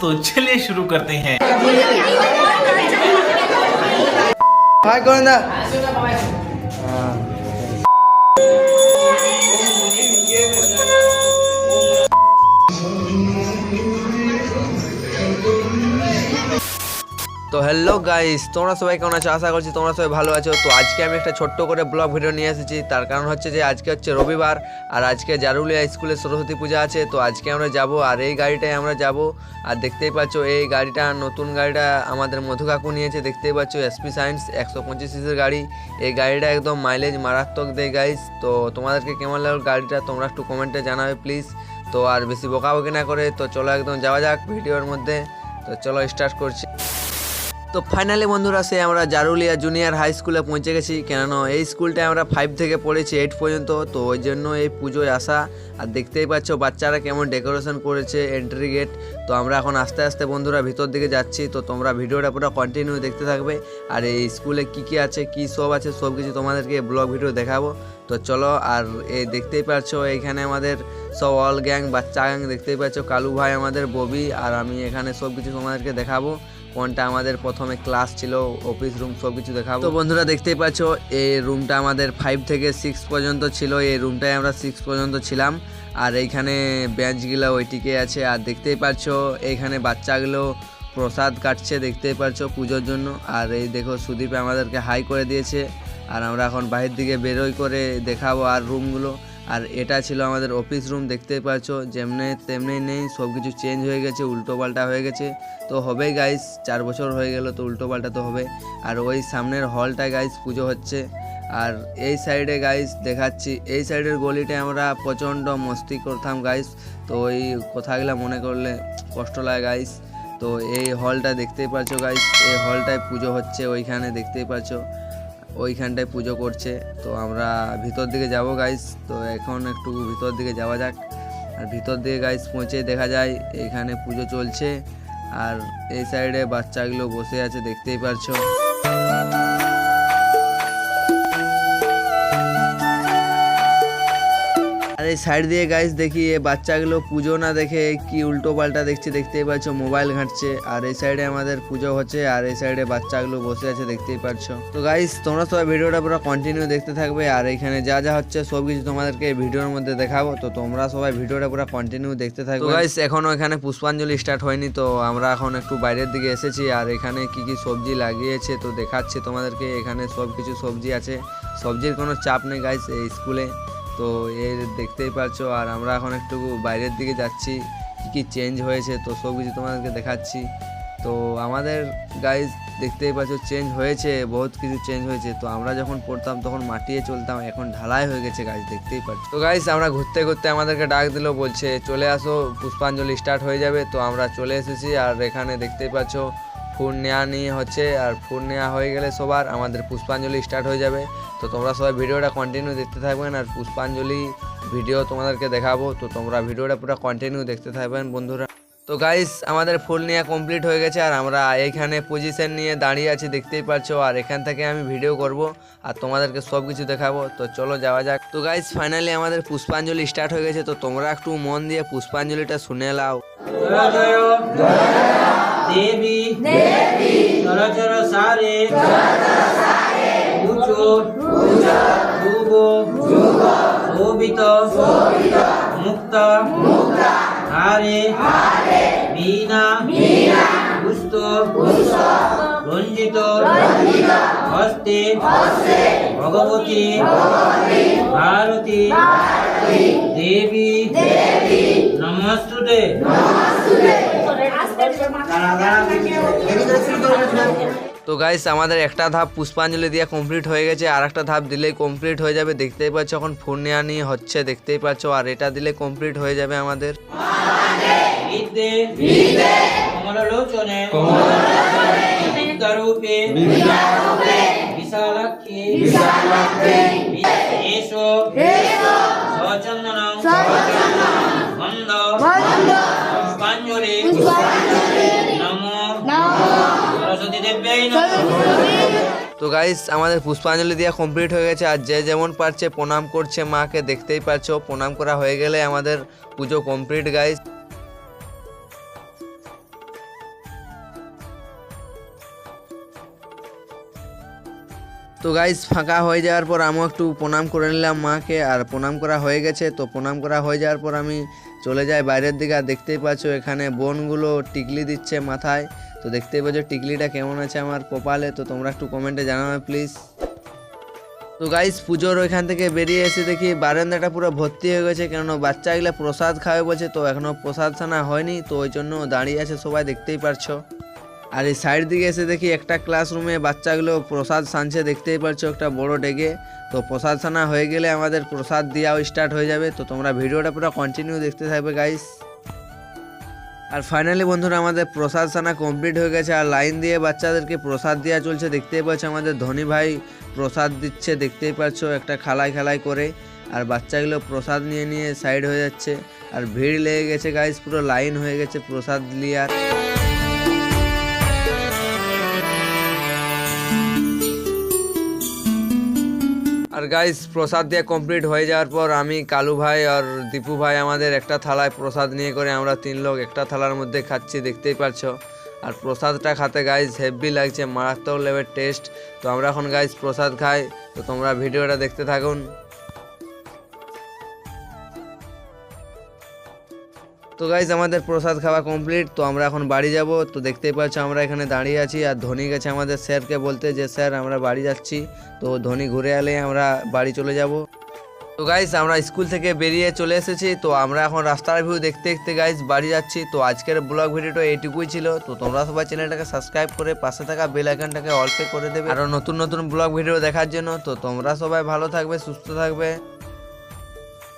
तो चलिए शुरू करते हैं। हाय गोविंदा তো হ্যালো গাইস তোমরা সবাই কেমন আছো? আশা করছি তোমরা সবাই ভালো আছো। তো আজকে আমি একটা ছোট্ট করে ব্লগ ভিডিও নিয়ে এসেছি। তার কারণ হচ্ছে যে আজকে হচ্ছে রবিবার, আর আজকে জারুলিয়া স্কুলে সরস্বতী পূজা আছে। তো আজকে আমরা যাব, আর এই গাড়িটায় আমরা যাব। আর দেখতেই পাচ্ছ, এই গাড়িটা নতুন গাড়িটা আমাদের মধু কাকু নিয়েছে। দেখতেই পাচ্ছ এসপি সায়েন্স একশো পঁচিশ সিসির গাড়ি। এই গাড়িটা একদম মাইলেজ মারাত্মক দেয় গাইস তো তোমাদেরকে কেমন লাগল গাড়িটা, তোমরা একটু কমেন্টে জানাবে প্লিজ তো আর বেশি বকাবকি না করে, তো চলো একদম যাওয়া যাক ভিডিওর মধ্যে। তো চলো স্টার্ট করছি। তো ফাইনালি বন্ধুরা সে আমরা জারুলিয়া জুনিয়র হাই স্কুলে পৌঁছে গেছি। কেননা এই স্কুলটায় আমরা ফাইভ থেকে পড়েছি এইট পর্যন্ত। তো ওই জন্য এই পুজোয় আসা। আর দেখতেই পাচ্ছ বাচ্চারা কেমন ডেকোরেশন করেছে এন্ট্রি গেট তো আমরা এখন আস্তে আস্তে বন্ধুরা ভিতর দিকে যাচ্ছি। তো তোমরা ভিডিওটা পুরো কন্টিনিউ দেখতে থাকবে। আর এই স্কুলে কি কি আছে, কি সব আছে, সব কিছু তোমাদেরকে ব্লগ ভিডিও দেখাবো। তো চলো, আর এই দেখতেই পাচ্ছ এইখানে আমাদের সব অল গ্যাং বাচ্চা গ্যাং দেখতেই পাচ্ছ। কালু ভাই আমাদের ববি, আর আমি এখানে সব কিছু তোমাদেরকে দেখাবো। কোনটা আমাদের প্রথমে ক্লাস ছিল অফিস রুম সব কিছু দেখাবো। তো বন্ধুরা দেখতেই পাচ্ছ, এই রুমটা আমাদের ফাইভ থেকে সিক্স পর্যন্ত ছিল, এই রুমটায় আমরা সিক্স পর্যন্ত ছিলাম। আর এইখানে বেঞ্চগুলো ওইটিকে আছে, আর দেখতেই পাচ্ছ, এইখানে বাচ্চাগুলো প্রসাদ কাটছে, দেখতেই পাচ্ছ পুজোর জন্য। আর এই দেখো, সুদীপ আমাদেরকে হাই করে দিয়েছে। আর আমরা এখন বাহির দিকে বেরোই করে দেখাবো আর রুমগুলো আর এটা ছিল আমাদের অফিস রুম দেখতে পাচ্ছ, যেমনি তেমনি নেই সব কিছু চেঞ্জ হয়ে গেছে, উল্টো পাল্টা হয়ে গেছে। তো হবে গাইস চার বছর হয়ে গেল, তো উল্টো পাল্টা তো হবে। আর ওই সামনের হলটা গাইস পুজো হচ্ছে। আর এই সাইডে গাইস দেখাচ্ছি, এই সাইডের গলিটায় আমরা প্রচণ্ড মস্তি করতাম গাইস তো ওই কথাগুলো মনে করলে কষ্ট লাগে গাইস তো এই হলটা দেখতেই পাচ্ছ গাইস এই হলটায় পুজো হচ্ছে, ওইখানে দেখতেই পাচ্ছ। ওইখানটায় পুজো করছে। তো আমরা ভিতর দিকে যাব গাইস তো এখন একটু ভিতর দিকে যাওয়া যাক। আর ভিতর দিকে গাইস পৌঁছে দেখা যায়, এখানে পুজো চলছে। আর এই সাইডে বাচ্চাগুলো বসে আছে, দেখতেই পারছ। এই সাইড দিয়ে গাইস দেখি, এই বাচ্চাগুলো পুজো না দেখে কি উল্টো পাল্টা দেখছে, দেখতেই পাচ্ছ মোবাইল ঘাঁটছে। আর এই সাইডে আমাদের পুজো হচ্ছে, আর এই সাইডে বাচ্চাগুলো বসে আছে, দেখতেই পাচ্ছ। তো গাইস তোমরা সবাই ভিডিওটা পুরো কন্টিনিউ দেখতে থাকবে, আর এখানে যা যা হচ্ছে সব কিছু তোমাদেরকে ভিডিওর মধ্যে দেখাবো। তো তোমরা সবাই ভিডিওটা পুরো কন্টিনিউ দেখতে থাকবে। গাইস এখনও এখানে পুষ্পাঞ্জলি স্টার্ট হয়নি, তো আমরা এখন একটু বাইরের দিকে এসেছি, আর এখানে কি কি সবজি লাগিয়েছে, তো দেখাচ্ছে তোমাদেরকে। এখানে সব কিছু সবজি আছে, সবজির কোনো চাপ নেই গাইস এই স্কুলে তো এর দেখতেই পারছ, আর আমরা এখন একটু বাইরের দিকে যাচ্ছি, কী কী চেঞ্জ হয়েছে তো সব কিছু তোমাদেরকে দেখাচ্ছি। তো আমাদের গাইজ দেখতেই পাচ্ছ চেঞ্জ হয়েছে, বহুত কিছু চেঞ্জ হয়েছে। তো আমরা যখন পড়তাম তখন মাটিয়ে চলতাম, এখন ঢালাই হয়ে গেছে গাছ দেখতেই পাচ্ছ তো গাইজ আমরা ঘুরতে ঘুরতে আমাদেরকে ডাক দিল, বলছে, চলে আসো, পুষ্পাঞ্জলি স্টার্ট হয়ে যাবে। তো আমরা চলে এসেছি, আর এখানে দেখতেই পাচ্ছ ফুল নেওয়া নিয়ে হচ্ছে, আর ফুল নেওয়া হয়ে গেলে সবার আমাদের পুষ্পাঞ্জলি স্টার্ট হয়ে যাবে। তো তোমরা সবাই ভিডিওটা কন্টিনিউ দেখতে থাকবেন, আর পুষ্পাঞ্জলি ভিডিও তোমাদেরকে দেখাবো। তো তোমরা ভিডিওটা পুরো কন্টিনিউ দেখতে থাকবেন, বন্ধুরা। তো গাইস আমাদের ফুল নেওয়া কমপ্লিট হয়ে গেছে, আর আমরা এইখানে পজিশন নিয়ে দাঁড়িয়ে আছি, দেখতেই পাচ্ছো আর এখান থেকে আমি ভিডিও করব, আর তোমাদেরকে সব কিছু দেখাবো। তো চলো যাওয়া যাক। তো গাইস ফাইনালি আমাদের পুষ্পাঞ্জলি স্টার্ট হয়ে গেছে, তো তোমরা একটু মন দিয়ে পুষ্পাঞ্জলিটা শুনে নাও জয় দেবী। চরাচর সারে। উঁচু যুগ। শোভিত। মুক্ত। হারে বীণা পুষ্ট। রঞ্জিত। হস্তে। ভগবতী। ভারতী। দেবী। নমস্তুতে। তো গাইস আমাদের একটা ধাপ পুষ্পাঞ্জলি দিয়ে কমপ্লিট হয়ে গেছে আর একটা ধাপ দিলেই কমপ্লিট হয়ে যাবে। দেখতেই পাচ্ছ এখন ফোন নেওয়া নিয়ে হচ্ছে দেখতেই পাচ্ছ আর এটা দিলে কমপ্লিট হয়ে যাবে আমাদের। বিদ্যে বিশালাক্ষী এসো তো গাইস আমাদের পুষ্পাঞ্জলি দিয়ে কমপ্লিট হয়ে গেছে। আর যে যেমন পারছে প্রণাম করছে মাকে, দেখতেই পারছ, প্রণাম করা হয়ে গেলে আমাদের পুজো কমপ্লিট গাইস তো গাইস ফাঁকা হয়ে যাওয়ার পর আমি একটু প্রণাম করে নিলাম মাকে। আর প্রণাম করা হয়ে গেছে, তো প্রণাম করা হয়ে যাওয়ার পর আমি চলে যাই বাইরের দিকে। আর দেখতেই পাচ্ছ এখানে বোনগুলো টিকলি দিচ্ছে মাথায়। তো দেখতেই পাচ্ছ, টিকলিটা কেমন আছে আমার কপালে, তো তোমরা একটু কমেন্টে জানাবে প্লিজ তো গাইস পুজোর ওইখান থেকে বেরিয়ে এসে দেখি বারান্দাটা পুরো ভর্তি হয়ে গেছে, কেননা বাচ্চাগুলো প্রসাদ খাবে বলছে, তো এখনও প্রসাদ ছানা হয়নি, তো ওই জন্য দাঁড়িয়ে আছে সবাই, দেখতেই পারছ। আর এই সাইড দিকে এসে দেখি একটা ক্লাসরুমে বাচ্চাগুলো প্রসাদ সানছে, দেখতেই পারছ একটা বড় ডেকে। তো প্রসাদ সানা হয়ে গেলে আমাদের প্রসাদ দেওয়াও স্টার্ট হয়ে যাবে, তো তোমরা ভিডিওটা পুরো কন্টিনিউ দেখতে থাকবে গাইস আর ফাইনালি বন্ধুরা আমাদের প্রসাদ সানা কমপ্লিট হয়ে গেছে, আর লাইন দিয়ে বাচ্চাদেরকে প্রসাদ দেওয়া চলছে। দেখতেই পাচ্ছ আমাদের ধনী ভাই প্রসাদ দিচ্ছে, দেখতেই পাচ্ছ একটা খালাই খালাই করে। আর বাচ্চাগুলো প্রসাদ নিয়ে নিয়ে সাইড হয়ে যাচ্ছে। আর ভিড় লেগে গেছে গাইস পুরো লাইন হয়ে গেছে প্রসাদ লিয়ার আর গাইস প্রসাদ দিয়ে কমপ্লিট হয়ে যাওয়ার পর আমি, কালু ভাই আর দীপু ভাই আমাদের একটা থালায় প্রসাদ নিয়ে করে আমরা তিন লোক একটা থালার মধ্যে খাচ্ছি, দেখতেই পাচ্ছ আর প্রসাদটা খাতে গাইস হেভি লাগছে, মারাত্মক লেভেল টেস্ট তো আমরা এখন গাইস প্রসাদ খাই। তো তোমরা ভিডিওটা দেখতে থাকুন। তো গাইজ আমাদের প্রসাদ খাওয়া কমপ্লিট তো আমরা এখন বাড়ি যাব। তো দেখতেই পাচ্ছ আমরা এখানে দাঁড়িয়ে আছি, আর ধোনি গেছে আমাদের স্যারকে বলতে যে, স্যার, আমরা বাড়ি যাচ্ছি। তো ধোনি ঘুরে এলে আমরা বাড়ি চলে যাব। তো গাইজ আমরা স্কুল থেকে বেরিয়ে চলে এসেছি। তো আমরা এখন রাস্তার ভিউ দেখতে দেখতে গাইজ বাড়ি যাচ্ছি। তো আজকের ব্লগ ভিডিওটা এইটুকুই ছিল। তো তোমরা সবাই চ্যানেলটাকে সাবস্ক্রাইব করে পাশে থাকা বেল আইকনটাকে অল পে করে দেবে। আরও নতুন নতুন ব্লগ ভিডিও দেখার জন্য। তো তোমরা সবাই ভালো থাকবে, সুস্থ থাকবে।